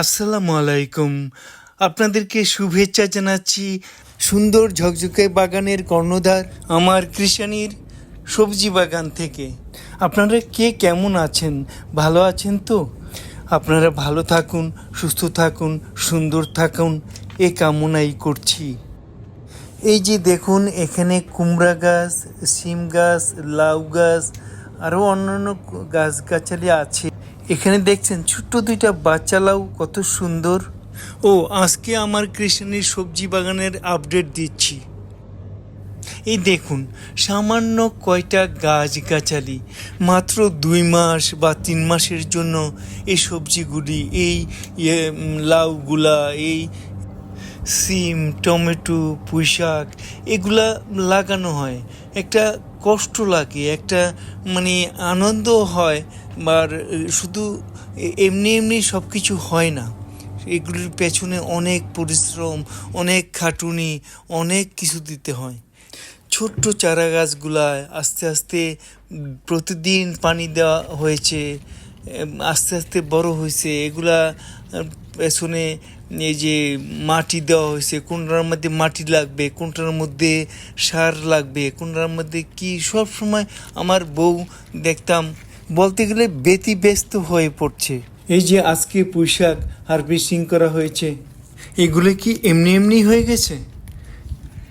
আসসালামু আলাইকুম। আপনাদেরকে শুভেচ্ছা জানাচ্ছি সুন্দর ঝকঝকে বাগানের কর্ণধার আমার কৃষানির সবজি বাগান থেকে। আপনারা কে কেমন আছেন? ভালো আছেন তো? আপনারা ভালো থাকুন, সুস্থ থাকুন, সুন্দর থাকুন, এ কামনাই করছি। এই যে দেখুন, এখানে কুমড়া গাছ সিম গাছ, লাউ গাছ, আরও অন্যান্য গাছগাছালি আছে। এখানে দেখছেন ছোট্ট দুইটা বাচ্চা লাউ কত সুন্দর। ও, আজকে আমার কৃষ্ণের সবজি বাগানের আপডেট দিচ্ছি। এই দেখুন, সামান্য কয়টা গাছগাছালি, মাত্র দুই মাস বা তিন মাসের জন্য এই সবজিগুলি, এই লাউগুলা, এই সিম, টমেটো, পুঁইশাক, এগুলা লাগানো হয়। একটা কষ্ট লাগে, একটা মানে আনন্দ হয় বা শুধু এমনি এমনি সব কিছু হয় না। এগুলির পেছনে অনেক পরিশ্রম, অনেক খাটুনি, অনেক কিছু দিতে হয়। ছোট্ট চারা গাছগুলায় আস্তে আস্তে প্রতিদিন পানি দেওয়া হয়েছে আস্তে আস্তে বড় হয়েছে, এগুলা পেছনে এই যে মাটি দেওয়া হয়েছে, কোনটার মধ্যে মাটি লাগবে, কোনটার মধ্যে সার লাগবে, কোনটার মধ্যে কি, সব সময় আমার বউ দেখতাম, বলতে গেলে ব্যতিব্যস্ত হয়ে পড়ছে। এই যে আজকে পুঁইশাক হারভেস্টিং করা হয়েছে, এগুলো কি এমনি এমনি হয়ে গেছে?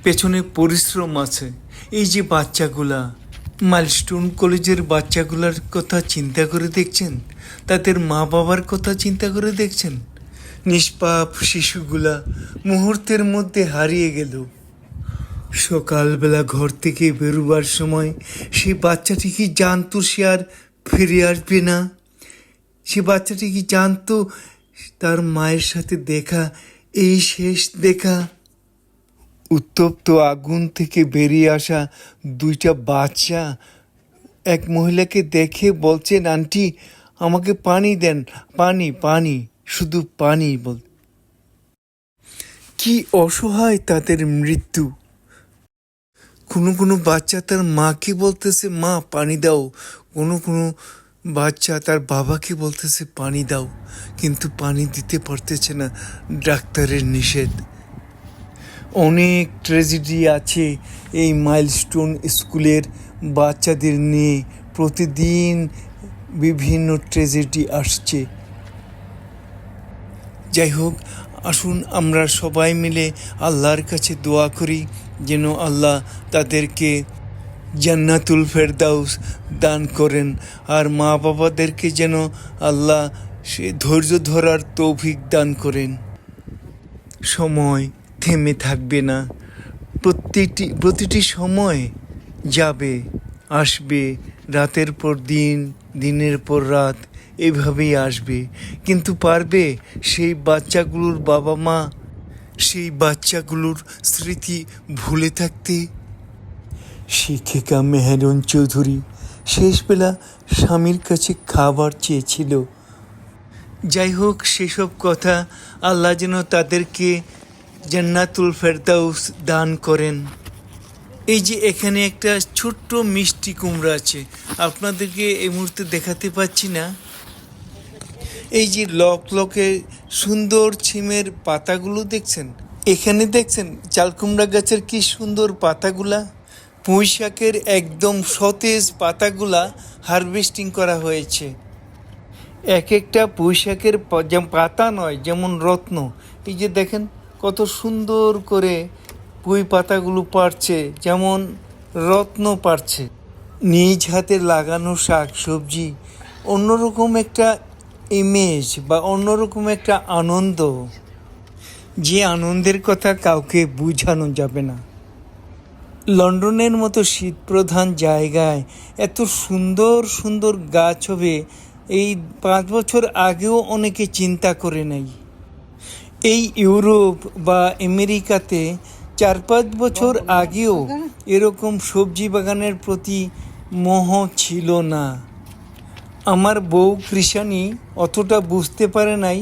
পেছনে পরিশ্রম আছে। এই যে বাচ্চাগুলা, মাইলস্টোন কলেজের বাচ্চাগুলার কথা চিন্তা করে দেখছেন? তাদের মা বাবার কথা চিন্তা করে দেখছেন? নিষ্পাপ শিশুগুলা মুহূর্তের মধ্যে হারিয়ে গেল। সকালবেলা ঘর থেকে বেরোবার সময় সে বাচ্চাটি কি জানতো সে আর ফিরে আসবে না? সে বাচ্চাটি কি জানতো তার মায়ের সাথে দেখা, এই শেষ দেখা? উত্তপ্ত আগুন থেকে বেরিয়ে আসা দুইটা বাচ্চা এক মহিলাকে দেখে বলছেন, আন্টি আমাকে পানি দেন, পানি পানি, শুধু পানি বল। কি অসহায় তাদের মৃত্যু। কোনো কোনো বাচ্চা তার মাকে বলতেছে, মা, পানি দাও। কোনো কোনো বাচ্চা তার বাবাকে বলতেছে, পানি দাও। কিন্তু পানি দিতে পারতেছে না, ডাক্তারের নিষেধ। অনেক ট্র্যাজেডি আছে এই মাইলস্টোন স্কুলের বাচ্চাদের নিয়ে। প্রতিদিন বিভিন্ন ট্র্যাজেডি আসছে। যাই হোক আসুন আমরা সবাই মিলে আল্লাহর কাছে দোয়া করি, যেন আল্লাহ তাদেরকে জান্নাতুল ফেরদাউস দান করেন আর মা বাবাদেরকে যেন আল্লাহ সে ধৈর্য ধরার তৌফিক দান করেন। সময় থেমে থাকবে না। প্রত্যেকটি প্রতিটি সময় যাবে, আসবে রাতের পর দিন, দিনের পর রাত, এভাবেই আসবে। কিন্তু পারবে সেই বাচ্চাগুলোর বাবা মা, সেই বাচ্চাগুলোর স্মৃতি ভুলে থাকতে? শিক্ষিকা মেহেরন চৌধুরী শেষবেলা স্বামীর কাছে খাবার চেয়েছিল। যাই হোক, সেসব কথা আল্লাহ যেন তাদেরকে জান্নাতুল ফেরদাউস দান করেন। এই যে এখানে একটা ছোট্ট মিষ্টি কুমড়া আছে, আপনাদেরকে এই মুহূর্তে দেখাতে পাচ্ছি না। এই যে লক লকে সুন্দর ছিমের পাতাগুলো দেখছেন? এখানে দেখছেন চাল কুমড়া গাছের কি সুন্দর পাতাগুলা? পুঁই শাকের একদম সতেজ পাতাগুলা হারভেস্টিং করা হয়েছে। এক একটা পুঁইশাকের পাতা নয়, যেমন রত্ন। এই যে দেখেন, কত সুন্দর করে পুঁই পাতাগুলো পারছে, যেমন রত্ন পারছে। নিজ হাতে লাগানো শাক সবজি অন্যরকম একটা ইমেজ বা অন্যরকম একটা আনন্দ। যে আনন্দের কথা কাউকে বোঝানো যাবে না। লন্ডনের মতো শীতপ্রধান জায়গায় এত সুন্দর সুন্দর গাছ হবে, এই পাঁচ বছর আগেও অনেকে চিন্তা করে নাই। এই ইউরোপ বা আমেরিকাতে চার পাঁচ বছর আগেও এরকম সবজি বাগানের প্রতি মোহ ছিল না। আমার বউ কৃষানি অতটা বুঝতে পারে নাই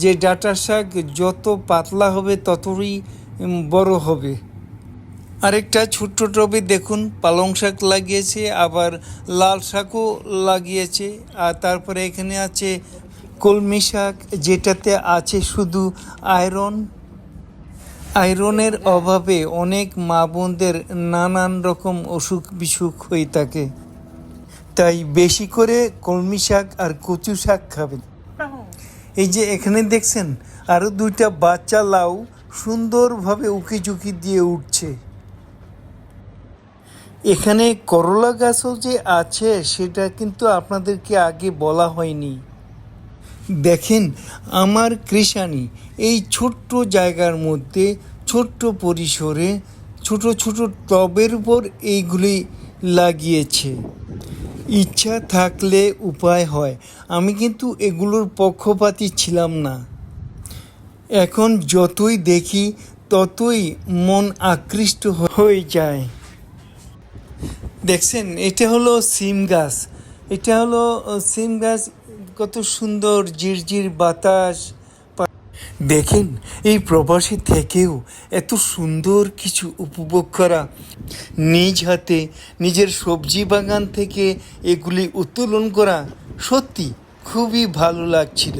যে ডাটা শাক যত পাতলা হবে ততই বড় হবে। আরেকটা ছোট্ট টবে দেখুন, পালং শাক লাগিয়েছে, আবার লাল শাকও লাগিয়েছে, আর তারপরে এখানে আছে কলমি শাক, যেটাতে আছে শুধু আয়রন আয়রনের অভাবে অনেক মা বোনদের নানান রকম অসুখ বিসুখ হয়ে থাকে। তাই বেশি করে কলমি শাক আর কচু শাক খাবেন। এই যে এখানে দেখছেন আরও দুইটা বাচ্চা লাউ সুন্দরভাবে উকি ঝুঁকি দিয়ে উঠছে। এখানে করলা গাছও যে আছে, সেটা কিন্তু আপনাদেরকে আগে বলা হয়নি। দেখেন, আমার কৃষানি এই ছোট্ট জায়গার মধ্যে, ছোট্ট পরিসরে, ছোট ছোট টবের উপর এইগুলি লাগিয়েছে। ইচ্ছা থাকলে উপায় হয়। আমি কিন্তু এগুলোর পক্ষপাতী ছিলাম না। এখন যতই দেখি, ততই মন আকৃষ্ট হয়ে যায়। দেখছেন, এটা হলো সিম গাছ। এটা হলো সিম গাছ কত সুন্দর ঝিরঝির বাতাস। দেখেন, এই প্রবাসী থেকেও এত সুন্দর কিছু উপভোগ করা। নিজ হাতে নিজের সবজি বাগান থেকে এগুলি উত্তোলন করা সত্যি খুবই ভালো লাগছিল।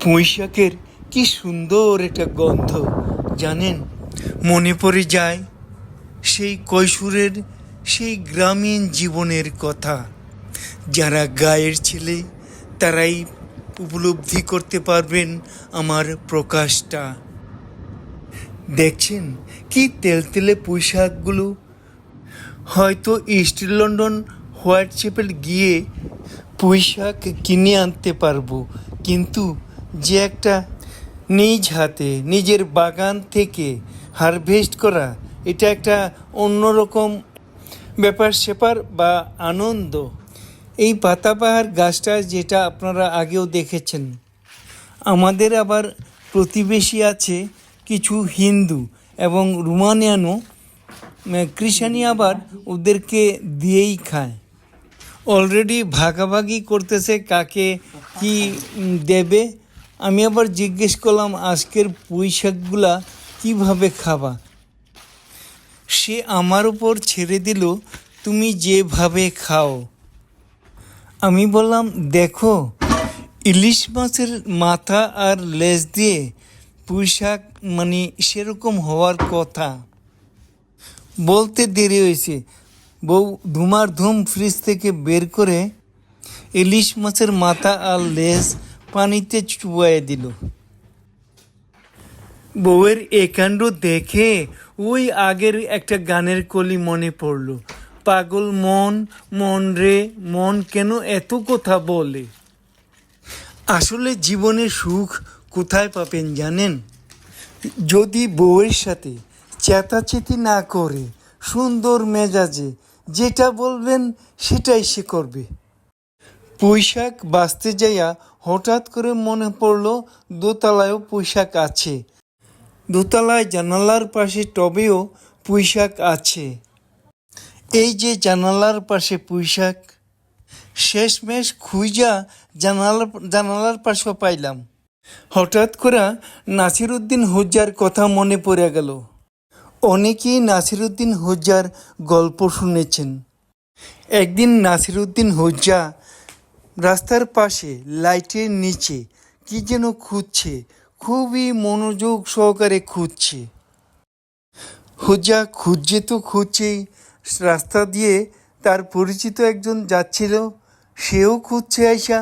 পুঁই শাকের কি সুন্দর একটা গন্ধ, জানেন? মনে পড়ে যায় সেই কৈশোরের, সেই গ্রামীণ জীবনের কথা। যারা গায়ের ছেলে তারাই উপলব্ধি করতে পারবেন আমার প্রকাশটা। দেখছেন কি তেলতেলে পোশাকগুলো হয়তো ইস্ট লন্ডন হোয়াইট চ্যাপেল গিয়ে পুঁইশাক কিনে আনতে পারব, কিন্তু যে একটা নিজ হাতে, নিজের বাগান থেকে হারভেস্ট করা, এটা একটা অন্যরকম ব্যাপার স্যাপার বা আনন্দ। এই পাতাবাহার গাছটা যেটা আপনারা আগেও দেখেছেন। আমাদের আবার প্রতিবেশী আছে কিছু হিন্দু এবং রুমানিয়ানো ক্রিশ্চানি আবার ওদেরকে দিয়েই খায়। অলরেডি ভাগাভাগি করতেছে কাকে কি দেবে। আমি আবার জিজ্ঞেস করলাম, আজকের পুঁই শাকগুলা কীভাবে খাবা? সে আমার উপর ছেড়ে দিল, তুমি যেভাবে খাও। আমি বললাম, দেখো, ইলিশ মাছের মাথা আর লেজ দিয়ে পুঁই শাক মানে সেরকম হওয়ার কথা। বলতে দেরি হয়েছে। বউ ধুমার ধুম ফ্রিজ থেকে বের করে ইলিশ মাছের মাথা আর লেজ পানিতে চুবাইয়ে দিল। বউয়ের এ কাণ্ড দেখে ওই আগের একটা গানের কলি মনে পড়ল। পাগল মন মন রে, মন কেন এত কথা বলে? আসলে জীবনে সুখ কোথায় পাবেন জানেন? যদি বউয়ের সাথে চেতাচেতি না করে, সুন্দর মেজাজে যেটা বলবেন সেটাই সে করবে। পুঁইশাক বাঁচতে যাইয়া হঠাৎ করে মনে পড়ল, দোতলায়ও পুঁইশাক আছে। দোতলায় জানালার পাশে টবেও পুঁইশাক আছে। এই যে জানালার পাশে পুঁইশাক, শেষমেশ খুঁজা জানালার জানালার পাশেও পাইলাম। হঠাৎ করে নাসিরুদ্দিন হুজ্জার কথা মনে পড়ে গেল। অনেকেই নাসিরুদ্দিন হুজ্জার গল্প শুনেছেন। একদিন নাসিরুদ্দিন হুজ্জা রাস্তার পাশে, লাইটের নিচে কি যেন খুঁজছে, খুবই মনোযোগ সহকারে খুঁজছে। হুজা খুঁজছে তো খুঁজছেই রাস্তা দিয়ে তার পরিচিত একজন যাচ্ছিল, সেও খুঁজছে আইসা।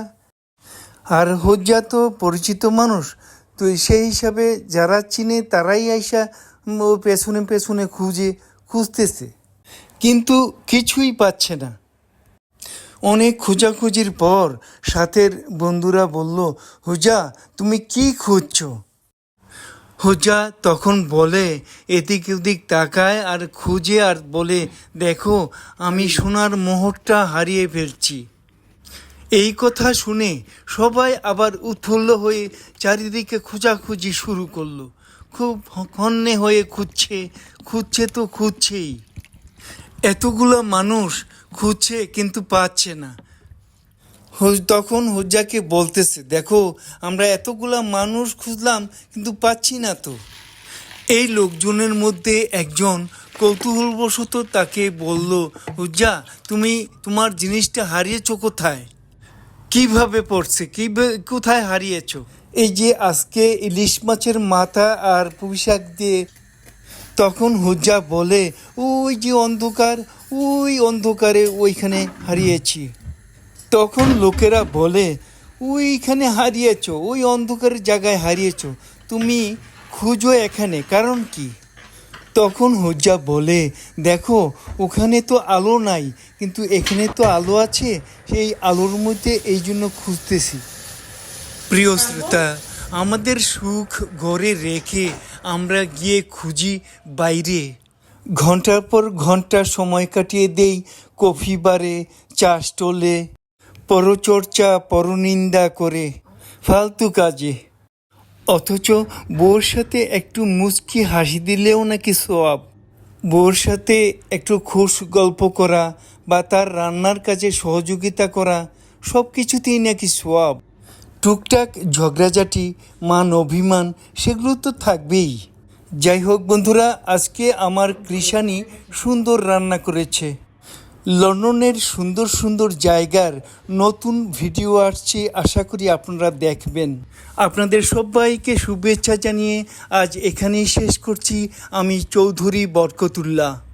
আর হজ্জা তো পরিচিত মানুষ, তো সেই হিসাবে যারা চিনে তারাই আইসা ও পেছনে পেছনে খুঁজে, খুঁজতেছে। কিন্তু কিছুই পাচ্ছে না। অনেক খোঁজাখুঁজির পর সাথের বন্ধুরা বলল হুজা তুমি কি খুঁজছো? হুজা তখন বলে, এদিক ওদিক তাকায় আর খুঁজে আর বলে, দেখো, আমি সোনার মোহরটা হারিয়ে ফেলছি। এই কথা শুনে সবাই আবার উৎফুল্ল হয়ে চারিদিকে খোঁজাখুঁজি শুরু করল। খুব হন্যে হয়ে খুঁজছে খুঁজছে তো খুঁজছেই। এতগুলো মানুষ খুঁজছে কিন্তু পাচ্ছে না। তখন হুজ্জাকে বলতেছে, দেখো, আমরা এতগুলা মানুষ খুঁজলাম, কিন্তু পাচ্ছি না তো। এই লোকজনের মধ্যে একজন কৌতূহলবশত তাকে বলল, হুজ্জা, তুমি তোমার জিনিসটা হারিয়েছো কোথায়? কীভাবে পড়ছে? কি কোথায় হারিয়েছো? এই যে আজকে ইলিশ মাছের মাথা আর পুঁই শাক দিয়ে তখন হুজ্জা বলে, ওই যে অন্ধকার, ওই অন্ধকারে ওইখানে হারিয়েছি। তখন লোকেরা বলে, ওইখানে হারিয়েছো, ওই অন্ধকারের জায়গায় হারিয়েছো। তুমি খুঁজো এখানে, কারণ কি? তখন হুজ্জা বলে, দেখো, ওখানে তো আলো নাই, কিন্তু এখানে তো আলো আছে, সেই আলোর মধ্যে এই জন্য খুঁজতেছি। প্রিয় শ্রোতা, আমাদের সুখ ঘরে রেখে আমরা গিয়ে খুঁজি বাইরে। ঘণ্টার পর ঘণ্টা সময় কাটিয়ে দেই, কফি বারে, চা স্টলে। পরচর্চা, পরনিন্দা করে ফালতু কাজে। অথচ বউর সাথে একটু মুচকি হাসি দিলেও নাকি সোয়াব। বউর সাথে একটু খুশ গল্প করা বা তার রান্নার কাজে সহযোগিতা করা সব কিছুতেই নাকি সোয়াব। টুকটাক ঝগড়াঝাটি, মান অভিমান, সেগুলো তো থাকবেই। যাই হোক বন্ধুরা, আজকে আমার কৃষানি সুন্দর রান্না করেছে। লন্ডনের সুন্দর সুন্দর জায়গার নতুন ভিডিও আসছে, আশা করি আপনারা দেখবেন। আপনাদের সবাইকে শুভেচ্ছা জানিয়ে আজ এখানেই শেষ করছি। আমি চৌধুরী বরকতুল্লাহ।